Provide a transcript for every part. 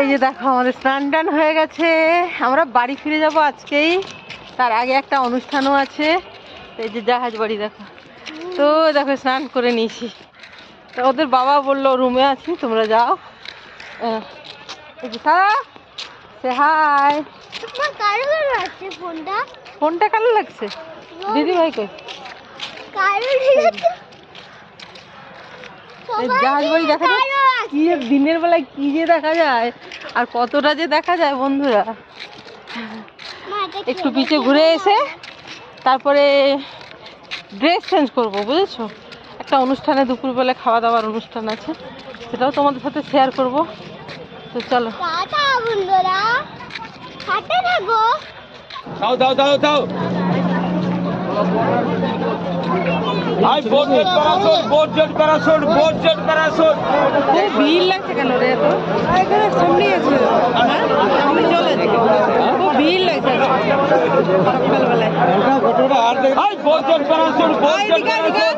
এই যে দেখো আমাদের স্নান টান হয়ে গেছে। আমরা বাড়ি ফিরে যাব আজকেই। তার আগে একটা অনুষ্ঠানও আছে। এই যে জাহাজ বাড়ি দেখো। তো দেখো স্নান করে নিয়েছি। তো ওদের বাবা বলল রুমে আছি তোমরা যাও। আহ, এই যে সারা সে হাই। ফোনটা? ফোনটা কালো লাগছে? দিদি ভাই কই? জাহাজ বাড়ি দেখা যায় কি যে দিনের বেলায় কি যে দেখা যায়? আর কতটা যে দেখা যায় বন্ধুরা? একটু পিছে ঘুরে এসে তারপরে ড্রেস চেঞ্জ করব বুঝেছ? একটা অনুষ্ঠানে দুপুরবেলা খাওয়া দাওয়ার অনুষ্ঠান আছে সেটাও তোমাদের সাথে শেয়ার করব। তো চলো। দাও দাও দাও দাও। I boat jet parachute boat jet parachute boat jet parachute খুব ভিড় লাগছে কেন রে তো এখানে সামনে আছে সামনে চলে খুব ভিড় লাগছে সকালবেলায় I boat jet parachute boat jet parachute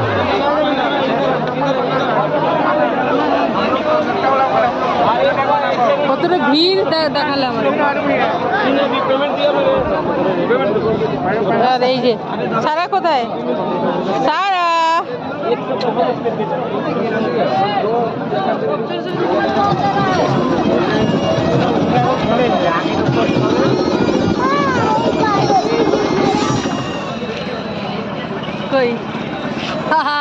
ভিড় দেখালে আমার আর এই যে সারা কোথায়? সারা কই হাহা।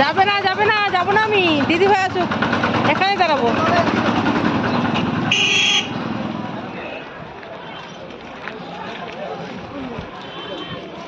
যাবে না যাবে না যাব না আমি দিদি ভাই আসুক এখানে দাঁড়াবো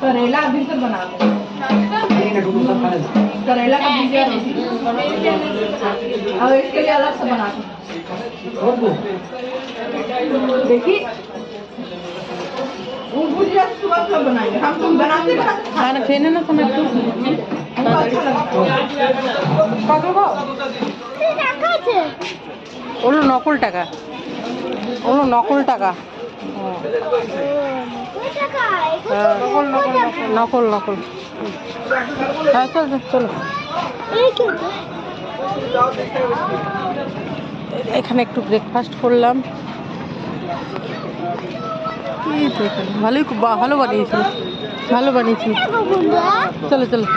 करेला अभी तो बना दो करेला का भुजिया रोटी और इसके लिए अलग से बना दो देखिए वो भुजिया सुबह कब बनाएंगे हम तुम बनाते बनाते খানা খেয়ে নে না তুমি একটু हमको अच्छा लगता है कब টাকা আছে ওগুলো নকল টাকা ওগুলো নকল টাকা কত টাকা হ্যাঁ, নকল নকল। হ্যাঁ চল চল, এখানে একটু ব্রেকফাস্ট করলাম। ভালোই ভালো বানিয়েছিল। ভালো বানিয়েছিল। চলো চলো।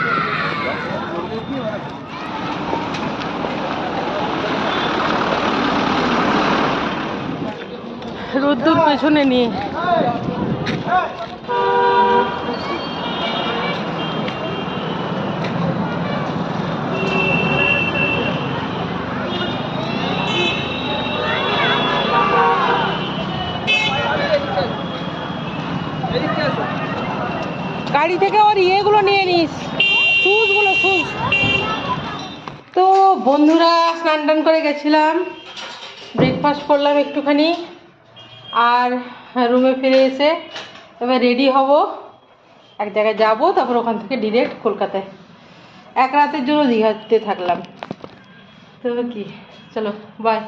রোদ্দুর পেছনে নিয়ে। গাড়ি থেকে ওর ইয়েগুলো নিয়ে নিস। শুজগুলো, শুজ। তো বন্ধুরা স্নান টান করে গেছিলাম। ব্রেকফাস্ট করলাম একটুখানি। আর রুমে ফিরে এসে এবার রেডি হব। এক জায়গায় যাব, তারপর ওখান থেকে ডিরেক্ট কলকাতায়। এক রাতের জন্য দীঘাতে থাকলাম। তো কি? চলো বাই